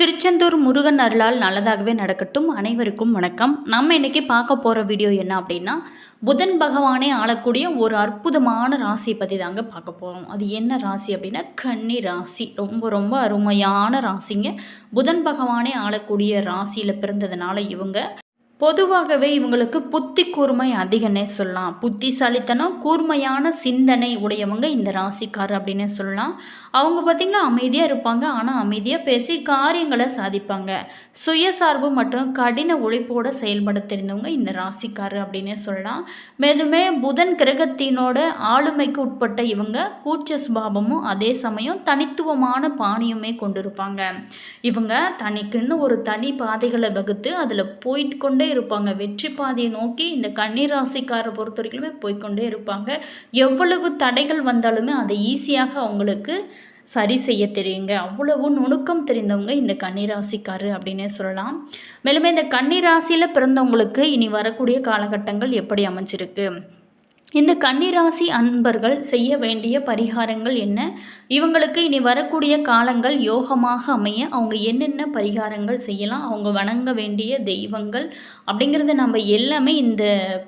திருச்செந்தூர் முருகன் அருளால் நல்லதாகவே நடக்கட்டும். அனைவருக்கும் வணக்கம். நம்ம இன்றைக்கி பார்க்க போகிற வீடியோ என்ன அப்படின்னா புதன் பகவானே ஆளக்கூடிய ஒரு அற்புதமான ராசியை பற்றி தாங்க பார்க்க போகிறோம் அது என்ன ராசி அப்படின்னா கன்னி ராசி. ரொம்ப ரொம்ப அருமையான ராசிங்க. புதன் பகவானே ஆளக்கூடிய ராசியில் பிறந்ததுனால இவங்க பொதுவாகவே இவங்களுக்கு புத்தி கூர்மை அதிகன்னே சொல்லலாம். புத்திசாலித்தனம் கூர்மையான சிந்தனை உடையவங்க இந்த ராசிக்கார் அப்படின்னே சொல்லலாம். அவங்க பார்த்திங்கன்னா அமைதியாக இருப்பாங்க. ஆனால் அமைதியாக பேசி காரியங்களை சாதிப்பாங்க. சுயசார்பு மற்றும் கடின உழைப்போடு செயல்பட தெரிந்தவங்க இந்த ராசிக்கார் அப்படின்னே சொல்லலாம். மேலுமே புதன் கிரகத்தினோட ஆளுமைக்கு உட்பட்ட இவங்க கூச்ச சுபாவமும் அதே சமயம் தனித்துவமான பாணியுமே கொண்டிருப்பாங்க. இவங்க தனிக்குன்னு ஒரு தனி பாதைகளை வகுத்து அதில் போயிட்டு கொண்டே இருப்பாங்க. வெற்றி பாதையை நோக்கி இந்த கன்னீர் ராசிக்காரை பொறுத்த வரைக்குமே போய்க்கொண்டே இருப்பாங்க. எவ்வளவு தடைகள் வந்தாலுமே அதை ஈஸியாக அவங்களுக்கு சரி செய்ய தெரியுங்க. அவ்வளவு நுணுக்கம் தெரிந்தவங்க இந்த கன்னிராசிக்காரு அப்படின்னே சொல்லலாம். மேலுமே இந்த கன்னிராசியில் பிறந்தவங்களுக்கு இனி வரக்கூடிய காலகட்டங்கள் எப்படி அமைஞ்சிருக்கு? இந்த கன்னிராசி அன்பர்கள் செய்ய வேண்டிய பரிகாரங்கள் என்ன? இவங்களுக்கு இனி வரக்கூடிய காலங்கள் யோகமாக அமைய அவங்க என்னென்ன பரிகாரங்கள் செய்யலாம்? அவங்க வணங்க வேண்டிய தெய்வங்கள் அப்படிங்கிறத நம்ம எல்லாமே இந்த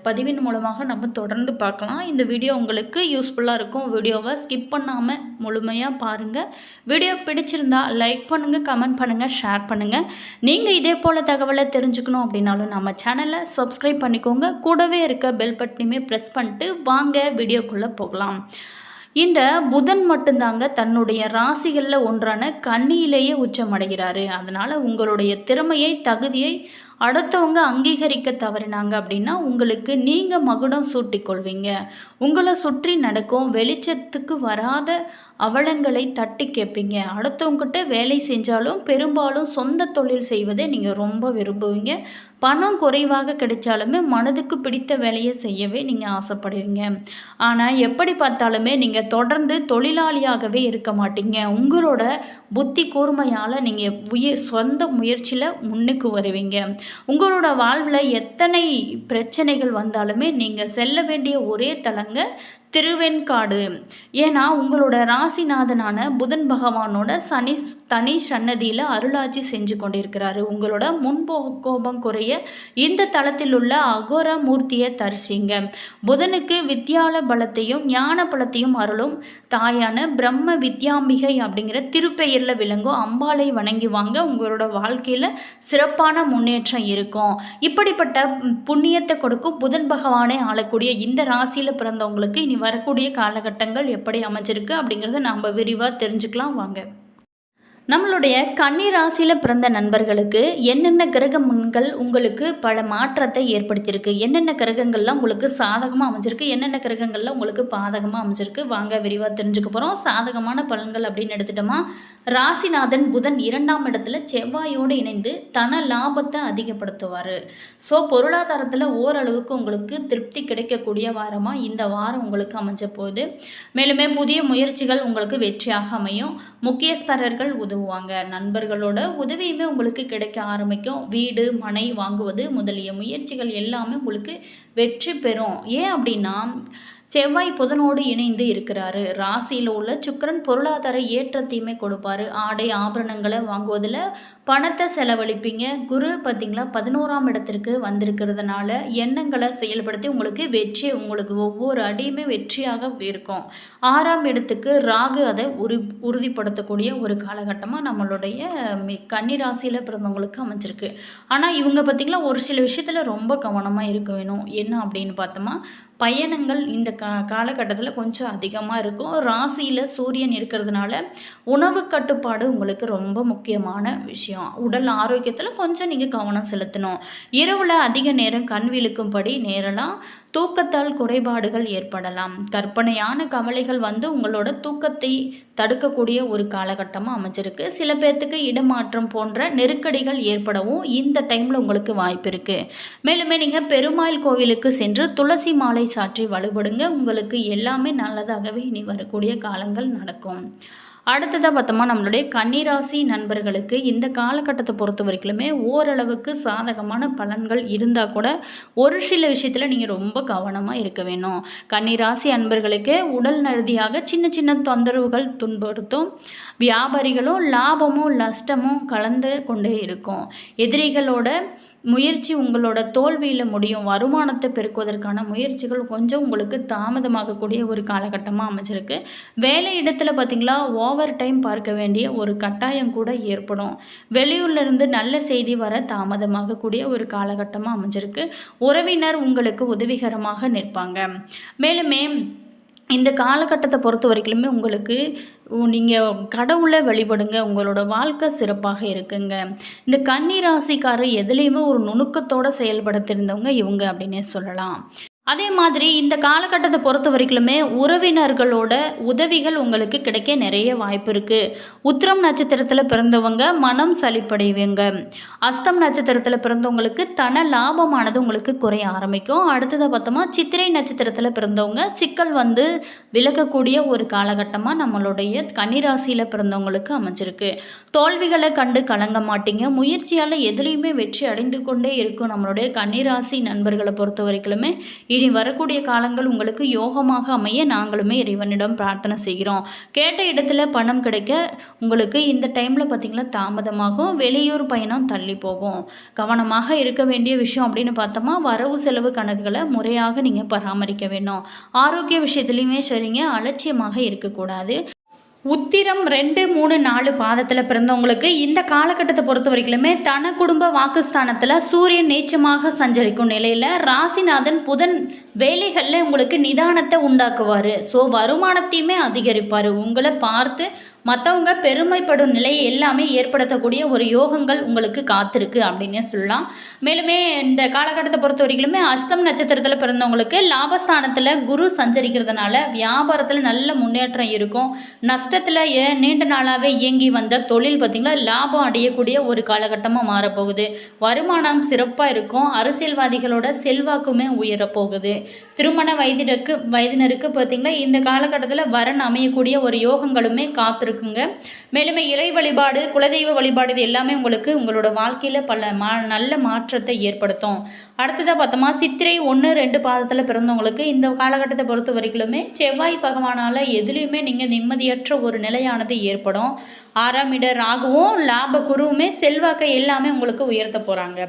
பதிவின் மூலமாக நம்ம தொடர்ந்து பார்க்கலாம். இந்த வீடியோ உங்களுக்கு யூஸ்ஃபுல்லாக இருக்கும். வீடியோவை ஸ்கிப் பண்ணாமல் முழுமையாக பாருங்கள் வீடியோ பிடிச்சிருந்தா லைக் பண்ணுங்கள் கமெண்ட் பண்ணுங்கள் ஷேர் பண்ணுங்கள் நீங்கள் இதே போல் தகவலை தெரிஞ்சுக்கணும் அப்படின்னாலும் நம்ம சேனலை சப்ஸ்கிரைப் பண்ணிக்கோங்க. கூடவே இருக்க பெல் பட்டனையுமே ப்ரெஸ் பண்ணிட்டு வாங்க வீடியோக்குள்ளே போகலாம். இந்த புதன் மட்டும்தாங்க தன்னுடைய ராசிகளில் ஒன்றான கண்ணியிலேயே உச்சமடைகிறாரு. அதனால் உங்களுடைய திறமையை தகுதியை அடுத்தவங்க அங்கீகரிக்க தவறினாங்க அப்படின்னா உங்களுக்கு நீங்கள் மகுடம் சூட்டிக்கொள்வீங்க உங்களை சுற்றி நடக்கும் வெளிச்சத்துக்கு வராத அவலங்களை தட்டி கேட்பீங்க. அடுத்தவங்ககிட்ட வேலை செஞ்சாலும் பெரும்பாலும் சொந்த தொழில் செய்வதை நீங்கள் ரொம்ப விரும்புவீங்க. பணம் குறைவாக கிடைச்சாலுமே மனதுக்கு பிடித்த வேலையை செய்யவே நீங்கள் ஆசைப்படுவீங்க. ஆனால் எப்படி பார்த்தாலுமே நீங்கள் தொடர்ந்து தொழிலாளியாகவே இருக்க மாட்டீங்க. உங்களோட புத்தி கூர்மையால் நீங்கள் உயிர் சொந்த முயற்சியில் முன்னுக்கு வருவீங்க. உங்களோட வாழ்வில் எத்தனை பிரச்சனைகள் வந்தாலுமே நீங்கள் செல்ல வேண்டிய ஒரே தலங்க திருவெண்காடு. ஏன்னா உங்களோட ராசிநாதனான புதன் பகவானோட சனி தனி சன்னதியில் அருளாட்சி செஞ்சு கொண்டிருக்கிறாரு. உங்களோட முன்போ கோபம் குறைய இந்த தளத்தில் உள்ள அகோர மூர்த்தியை தரிசிங்க. புதனுக்கு வித்யால பலத்தையும் ஞான பலத்தையும் அருளும். தாயான பிரம்ம வித்யாம்பிகை அப்படிங்கிற திருப்பெயரில் விளங்கும் அம்பாளை வணங்கி வாங்க உங்களோட வாழ்க்கையில் சிறப்பான முன்னேற்றம் இருக்கும். இப்படிப்பட்ட புண்ணியத்தை கொடுக்கும் புதன் பகவானே ஆளக்கூடிய இந்த ராசியில் பிறந்தவங்களுக்கு இனி வரக்கூடிய காலகட்டங்கள் எப்படி அமைஞ்சிருக்கு அப்படிங்கிறத நாம் விரிவாக தெரிஞ்சுக்கலாம் வாங்க. நம்மளுடைய கன்னி ராசியில் பிறந்த நண்பர்களுக்கு என்னென்ன கிரகங்கள் உங்களுக்கு பல மாற்றத்தை ஏற்படுத்தியிருக்கு? என்னென்ன கிரகங்கள்லாம் உங்களுக்கு சாதகமாக அமைஞ்சிருக்கு? என்னென்ன கிரகங்கள்லாம் உங்களுக்கு பாதகமாக அமைஞ்சிருக்கு? வாங்க விரிவாக தெரிஞ்சுக்க போகிறோம் சாதகமான பலன்கள் அப்படின்னு எடுத்துட்டோமா? ராசிநாதன் புதன் இரண்டாம் இடத்துல செவ்வாயோடு இணைந்து தன லாபத்தை அதிகப்படுத்துவார். ஸோ பொருளாதாரத்தில் ஓரளவுக்கு உங்களுக்கு திருப்தி கிடைக்கக்கூடிய வாரமாக இந்த வாரம் உங்களுக்கு அமைஞ்ச போது. மேலுமே புதிய முயற்சிகள் உங்களுக்கு வெற்றியாக அமையும். முக்கியஸ்தரர்கள் உதவுவாங்க. நண்பர்களோட உதவியுமே உங்களுக்கு கிடைக்க ஆரம்பிக்கும். வீடு மனை வாங்குவது முதலிய முயற்சிகள் எல்லாமே உங்களுக்கு வெற்றி பெறும். ஏன் அப்படின்னா செவ்வாய் புதனோடு இணைந்து இருக்கிறாரு. ராசியில் உள்ள சுக்கரன் பொருளாதார ஏற்றத்தையுமே கொடுப்பாரு. ஆடை ஆபரணங்களை வாங்குவதில் பணத்தை செலவழிப்பீங்க. குரு பார்த்திங்களா பதினோராம் இடத்திற்கு வந்திருக்கிறதுனால எண்ணங்களை செயல்படுத்தி உங்களுக்கு வெற்றி உங்களுக்கு ஒவ்வொரு அடியுமே வெற்றியாக இருக்கும். ஆறாம் இடத்துக்கு ராகு அதை உரு உறுதிப்படுத்தக்கூடிய ஒரு காலகட்டமாக நம்மளுடைய கன்னி ராசியில் பிறந்தவங்களுக்கு அமைஞ்சிருக்கு. ஆனால் இவங்க பார்த்திங்களா ஒரு சில விஷயத்தில் ரொம்ப கவனமாக இருக்க வேணும். என்ன அப்படின்னு பார்த்தோமா பயணங்கள் இந்த கா காலகட்டத்தில் கொஞ்சம் அதிகமாக இருக்கும். ராசியில் சூரியன் இருக்கிறதுனால உணவு கட்டுப்பாடு உங்களுக்கு ரொம்ப முக்கியமான விஷயம். உடல் ஆரோக்கியத்தில் கொஞ்சம் நீங்கள் கவனம் செலுத்தணும். இரவில் அதிக நேரம் கண் விழுக்கும்படி நேரலாம். தூக்கத்தால் குறைபாடுகள் ஏற்படலாம். கற்பனையான கவலைகள் வந்து உங்களோட தூக்கத்தை தடுக்கக்கூடிய ஒரு காலகட்டமாக அமைஞ்சிருக்கு. சில பேர்த்துக்கு இடமாற்றம் போன்ற நெருக்கடிகள் ஏற்படவும் இந்த டைமில் உங்களுக்கு வாய்ப்பு இருக்குது மேலுமே நீங்கள் பெருமாள் கோவிலுக்கு சென்று துளசி மாலை சாற்றி வழிபடுங்க. உங்களுக்கு எல்லாமே நல்லதாகவே இனி வரக்கூடிய காலங்கள் நடக்கும். அடுத்ததாக பார்த்தோமா நம்மளுடைய கன்னிராசி நண்பர்களுக்கு இந்த காலகட்டத்தை பொறுத்த வரைக்குமே ஓரளவுக்கு சாதகமான பலன்கள் இருந்தால் கூட ஒரு சில விஷயத்தில் நீங்கள் ரொம்ப கவனமாக இருக்க வேணும். கன்னிராசி அன்பர்களுக்கு உடல் நறுதியாக சின்ன சின்ன தொந்தரவுகள் துன்படுத்தும் வியாபாரிகளும் லாபமும் நஷ்டமும் கலந்து கொண்டே இருக்கும். எதிரிகளோட முயற்சி உங்களோட தோல்வியில் முடியும். வருமானத்தை பெருக்குவதற்கான முயற்சிகள் கொஞ்சம் உங்களுக்கு தாமதமாகக்கூடிய ஒரு காலகட்டமாக அமைஞ்சிருக்கு. வேலை இடத்துல பார்த்திங்களா ஓவர் டைம் பார்க்க வேண்டிய ஒரு கட்டாயம் கூட ஏற்படும். வெளியூர்லேருந்து நல்ல செய்தி வர தாமதமாகக்கூடிய ஒரு காலகட்டமாக அமைஞ்சிருக்கு. உறவினர் உங்களுக்கு உதவிகரமாக நிற்பாங்க. மேலுமே இந்த காலகட்டத்தை பொறுத்த வரைக்குமே உங்களுக்கு நீங்கள் கடவுளை வழிபடுங்க உங்களோட வாழ்க்கை சிறப்பாக இருக்குங்க. இந்த கன்னி ராசிக்காரர் எதுலேயுமே ஒரு நுணுக்கத்தோடு செயல்பட தெரிந்தவங்க இவங்க அப்படின்னே சொல்லலாம். அதே மாதிரி இந்த காலகட்டத்தை பொறுத்த வரைக்குமே உறவினர்களோட உதவிகள் உங்களுக்கு கிடைக்க நிறைய வாய்ப்பு இருக்குது உத்திரம் நட்சத்திரத்தில் பிறந்தவங்க மனம் சலிப்படைவங்க. அஸ்தம் நட்சத்திரத்தில் பிறந்தவங்களுக்கு தன லாபமானது உங்களுக்கு குறைய ஆரம்பிக்கும். அடுத்ததாக பார்த்தோமா சித்திரை நட்சத்திரத்தில் பிறந்தவங்க சிக்கல் வந்து விலகக்கூடிய ஒரு காலகட்டமாக நம்மளுடைய கன்னிராசியில் பிறந்தவங்களுக்கு அமைஞ்சிருக்கு. தோல்விகளை கண்டு கலங்க மாட்டீங்க. முயற்சியால் எதுலேயுமே வெற்றி அடைந்து கொண்டே இருக்கும் நம்மளுடைய கன்னிராசி நண்பர்களை பொறுத்த வரைக்குமே இனி வரக்கூடிய காலங்கள் உங்களுக்கு யோகமாக அமைய நாங்களுமே இறைவனிடம் பிரார்த்தனை செய்கிறோம். கேட்ட இடத்துல பணம் கிடைக்க உங்களுக்கு இந்த டைமில் பார்த்திங்கன்னா தாமதமாகும். வெளியூர் பயணம் தள்ளி போகும். கவனமாக இருக்க வேண்டிய விஷயம் அப்படின்னு பார்த்தோமா வரவு செலவு கணக்குகளை முறையாக நீங்கள் பராமரிக்க வேணும். ஆரோக்கிய விஷயத்துலையுமே சரிங்க அலட்சியமாக இருக்கக்கூடாது. உத்திரம் ரெண்டு மூணு நாலு பாதத்தில் பிறந்தவங்களுக்கு இந்த காலகட்டத்தை பொறுத்த வரைக்குமே தன குடும்ப வாக்குஸ்தானத்தில் சூரியன் நீச்சமாக சஞ்சரிக்கும் நிலையில் ராசிநாதன் புதன் வேலைகளில் உங்களுக்கு நிதானத்தை உண்டாக்குவார். ஸோ வருமானத்தையுமே அதிகரிப்பார். உங்களை பார்த்து மற்றவங்க பெருமைப்படும் நிலையை எல்லாமே ஏற்படுத்தக்கூடிய ஒரு யோகங்கள் உங்களுக்கு காத்திருக்கு அப்படின்னே சொல்லலாம். மேலுமே இந்த காலகட்டத்தை பொறுத்த வரைக்குமே அஸ்தம் நட்சத்திரத்தில் பிறந்தவங்களுக்கு லாபஸ்தானத்தில் குரு சஞ்சரிக்கிறதுனால வியாபாரத்தில் நல்ல முன்னேற்றம் இருக்கும். நஷ்டத்தில் நீண்ட நாளாகவே இயங்கி வந்த தொழில் பார்த்திங்களா லாபம் அடையக்கூடிய ஒரு காலகட்டமாக மாறப்போகுது. வருமானம் சிறப்பாக இருக்கும். அரசியல்வாதிகளோட செல்வாக்குமே உயரப்போகுது. திருமண வயதினருக்கு வயதினருக்கு பார்த்திங்களா இந்த காலகட்டத்தில் வரன் அமையக்கூடிய ஒரு யோகங்களுமே காத்திருக்கு. கொடுக்குங்க. மேலுமே இறை வழிபாடு குலதெய்வ வழிபாடு இது எல்லாமே உங்களுக்கு உங்களோட வாழ்க்கையில் பல மா நல்ல மாற்றத்தை ஏற்படுத்தும். அடுத்ததாக பார்த்தோமா சித்திரை ஒன்று ரெண்டு பாதத்தில் பிறந்தவங்களுக்கு இந்த காலகட்டத்தை பொறுத்த வரைக்குமே செவ்வாய் பகவானால் எதுலேயுமே நீங்கள் நிம்மதியற்ற ஒரு நிலையானது ஏற்படும். ஆறாம் இட ராகுவும் லாப குருவுமே செல்வாக்கை எல்லாமே உங்களுக்கு உயர்த்த போகிறாங்க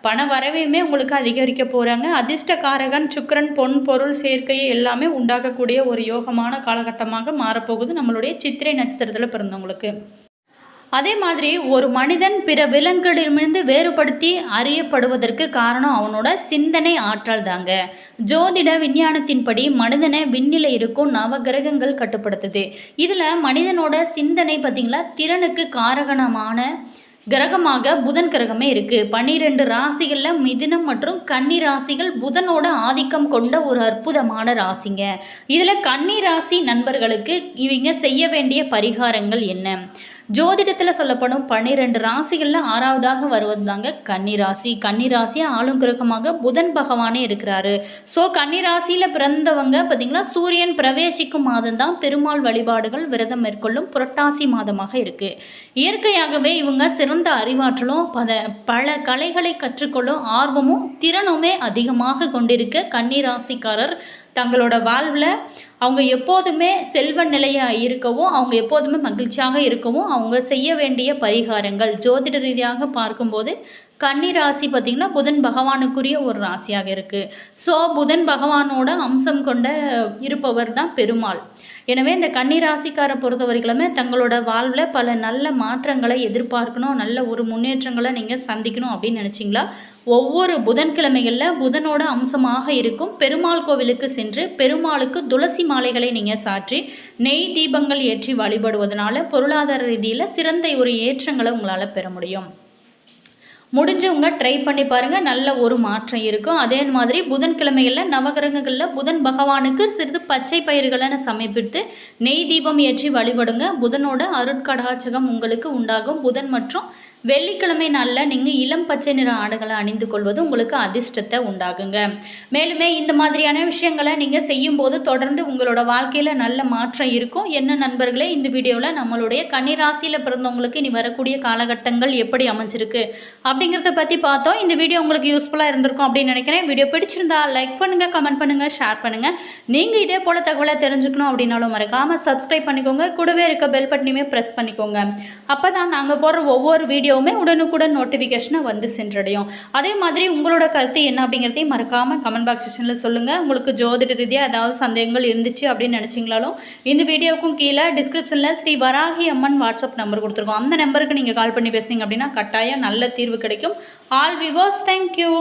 பண வரவையுமே உங்களுக்கு அதிகரிக்க போகிறாங்க அதிர்ஷ்டகாரகன் சுக்கரன் பொன் பொருள் சேர்க்கையை எல்லாமே உண்டாக்கக்கூடிய ஒரு யோகமான காலகட்டமாக மாறப்போகுது நம்மளுடைய சித்திரை நட்சத்திரத்தில் பிறந்தவங்களுக்கு. அதே மாதிரி ஒரு மனிதன் பிற விலங்குகளிடமிருந்து வேறுபடுத்தி அறியப்படுவதற்கு காரணம் அவனோட சிந்தனை ஆற்றல் தாங்க. ஜோதிட விஞ்ஞானத்தின்படி மனிதனை விண்ணில இருக்கும் நவகிரகங்கள் கட்டுப்படுத்துது. இதில் மனிதனோட சிந்தனை பார்த்திங்களா? திறனுக்கு காரகணமான கிரகமாக புதன் கிரகமே இருக்குது பன்னிரெண்டு ராசிகளில் மிதுனம் மற்றும் கன்னி ராசிகள் புதனோட ஆதிக்கம் கொண்ட ஒரு அற்புதமான ராசிங்க. இதில் கன்னி ராசி நண்பர்களுக்கு இவங்க செய்ய வேண்டிய பரிகாரங்கள் என்ன? ஜோதிடத்தில் சொல்லப்படும் பன்னிரெண்டு ராசிகளில் ஆறாவதாக வருவது தாங்க கன்னிராசி கன்னிராசியை ஆளும் கிரகமாக புதன் பகவானே இருக்கிறாரு. ஸோ கன்னிராசியில் பிறந்தவங்க பார்த்திங்கன்னா சூரியன் பிரவேசிக்கும் மாதம் தான் பெருமாள் வழிபாடுகள் விரதம் மேற்கொள்ளும் புரட்டாசி மாதமாக இருக்குது இயற்கையாகவே இவங்க சிறந்த அறிவாற்றலும் பல பல கலைகளை கற்றுக்கொள்ளும் ஆர்வமும் திறனுமே அதிகமாக கொண்டிருக்க கன்னிராசிக்காரர் தங்களோட வாழ்வில் அவங்க எப்போதுமே செல்வ நிலையாக இருக்கவும் அவங்க எப்போதுமே மகிழ்ச்சியாக இருக்கவும் அவங்க செய்ய வேண்டிய பரிகாரங்கள். ஜோதிட ரீதியாக பார்க்கும்போது கன்னி ராசி பார்த்திங்கன்னா புதன் பகவானுக்குரிய ஒரு ராசியாக இருக்குது ஸோ புதன் பகவானோட அம்சம் கொண்ட இருப்பவர் தான் பெருமாள். எனவே இந்த கன்னி ராசிக்காரை பொறுத்த வரைக்குமே தங்களோட வாழ்வில் பல நல்ல மாற்றங்களை எதிர்பார்க்கணும் நல்ல ஒரு முன்னேற்றங்களை நீங்கள் சந்திக்கணும் அப்படின்னு நினச்சிங்களா? ஒவ்வொரு புதன்கிழமைகளில் புதனோட அம்சமாக இருக்கும் பெருமாள் கோவிலுக்கு சென்று பெருமாளுக்கு துளசி மாலைகளை நீங்கள் சாற்றி நெய் தீபங்கள் ஏற்றி வழிபடுவதனால பொருளாதார ரீதியில் சிறந்த ஒரு ஏற்றங்களை உங்களால் பெற முடியும். முடிஞ்சவங்க ட்ரை பண்ணி பாருங்கள் நல்ல ஒரு மாற்றம் இருக்கும். அதே மாதிரி புதன்கிழமைகளில் நவகிரகங்களில் புதன் பகவானுக்கு சிறிது பச்சை பயிர்களை சமர்ப்பித்து நெய் தீபம் ஏற்றி வழிபடுங்க. புதனோட அருட்கடாச்சகம் உங்களுக்கு உண்டாகும். புதன் மற்றும் வெள்ளிக்கிழமை நாளில் நீங்கள் இளம் பச்சை நிற ஆடைகளை அணிந்து கொள்வது உங்களுக்கு அதிர்ஷ்டத்தை உண்டாகுங்க. மேலுமே இந்த மாதிரியான விஷயங்களை நீங்கள் செய்யும்போது தொடர்ந்து உங்களோட வாழ்க்கையில் நல்ல மாற்றம் இருக்கும். என்ன நண்பர்களே இந்த வீடியோவில் நம்மளுடைய கன்னிராசியில் பிறந்தவங்களுக்கு இனி வரக்கூடிய காலகட்டங்கள் எப்படி அமைஞ்சிருக்கு அப்படிங்கிறத பற்றி பார்த்தோம். இந்த வீடியோ உங்களுக்கு யூஸ்ஃபுல்லாக இருந்திருக்கும் அப்படின்னு நினைக்கிறேன். வீடியோ பிடிச்சிருந்தா லைக் பண்ணுங்கள் கமெண்ட் பண்ணுங்கள் ஷேர் பண்ணுங்கள் நீங்கள் இதே போல் தகவலை தெரிஞ்சுக்கணும் அப்படின்னாலும் மறக்காமல் சப்ஸ்கிரைப் பண்ணிக்கோங்க. கூடவே இருக்க பெல் பட்டனையுமே ப்ரெஸ் பண்ணிக்கோங்க. அப்போ தான் நாங்கள் போடுற ஒவ்வொரு வீடியோ வீடியோவுமே உடனுக்குடன் நோட்டிஃபிகேஷனை வந்து சென்றடையும். அதே மாதிரி உங்களோட கருத்து என்ன அப்படிங்கிறதையும் மறக்காமல் கமெண்ட் பாக்ஸ் செஷனில் சொல்லுங்கள் உங்களுக்கு ஜோதிட ரீதியாக ஏதாவது சந்தேகங்கள் இருந்துச்சு அப்படின்னு நினச்சிங்களாலும் இந்த வீடியோவுக்கும் கீழே டிஸ்கிரிப்ஷனில் ஸ்ரீ வராகி அம்மன் வாட்ஸ்அப் நம்பர் கொடுத்துருக்கோம். அந்த நம்பருக்கு நீங்கள் கால் பண்ணி பேசுனீங்க அப்படின்னா கட்டாயம் நல்ல தீர்வு கிடைக்கும். ஆல் விவாஸ் தேங்க்யூ